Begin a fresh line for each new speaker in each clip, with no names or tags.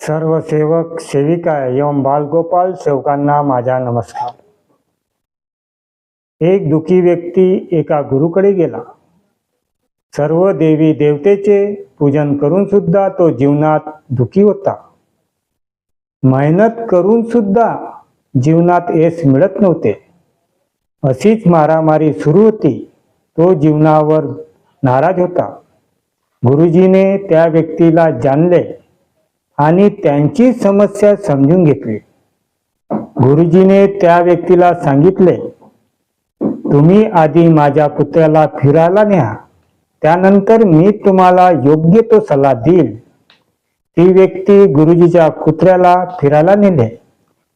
सर्व सेवक सेविका एवं बालगोपाल सेवकांना माझा नमस्कार. एक दुखी व्यक्ती एका गुरुकडे गेला. सर्व देवी देवतेचे पूजन करून सुद्धा तो जीवनात दुखी होता. मेहनत करून सुद्धा जीवनात यश मिळत नव्हते. अशीच मारामारी सुरू होती. तो जीवनावर नाराज होता. गुरुजीने त्या व्यक्तीला जाणले. आणि त्यांची समस्या समजून घेतली. गुरुजीने त्या व्यक्तीला सांगितले तुम्ही आधी माझ्या पुत्र्याला फिरायला न्या. त्यानंतर मी तुम्हाला योग्य तो सल्ला देईल. ती व्यक्ती गुरुजीच्या कुत्र्याला फिरायला नेले.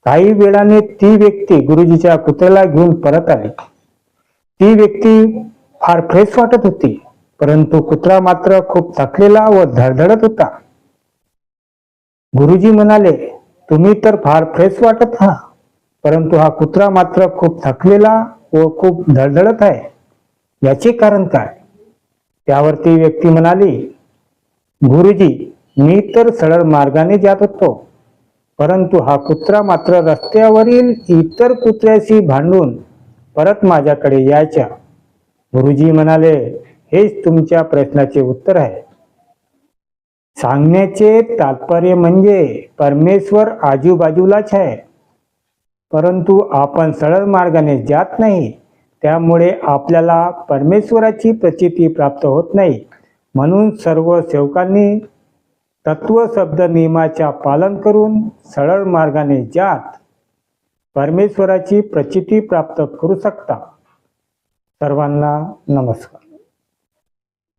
काही वेळाने ती व्यक्ती गुरुजीच्या कुत्र्याला घेऊन परत आली. ती व्यक्ती फार फ्रेश वाटत होती परंतु कुत्रा मात्र खूप थकलेला व धडधडत होता. गुरुजी म्हणाले तुम्ही तर फार फ्रेश वाटत आहात परंतु हा कुत्रा मात्र खूप थकलेला व खूप धडधडत आहे. याचे कारण काय? त्यावर ती व्यक्ती म्हणाली गुरुजी मी तर सरळ मार्गाने जात होतो परंतु हा कुत्रा मात्र रस्त्यावरील इतर कुत्र्याशी भांडून परत माझ्याकडे यायच्या. गुरुजी म्हणाले हेच तुमच्या प्रश्नाचे उत्तर आहे. सांगण्याचे तात्पर्य म्हणजे परमेश्वर आजूबाजूलाच आहे. परंतु आपण सरळ मार्गाने जात नाही त्यामुळे आपल्याला परमेश्वराची प्रचिती प्राप्त होत नाही. म्हणून सर्व सेवकांनी तत्व शब्द नियमाच्या पालन करून सरळ मार्गाने जात परमेश्वराची प्रचिती प्राप्त करू शकता. सर्वांना नमस्कार.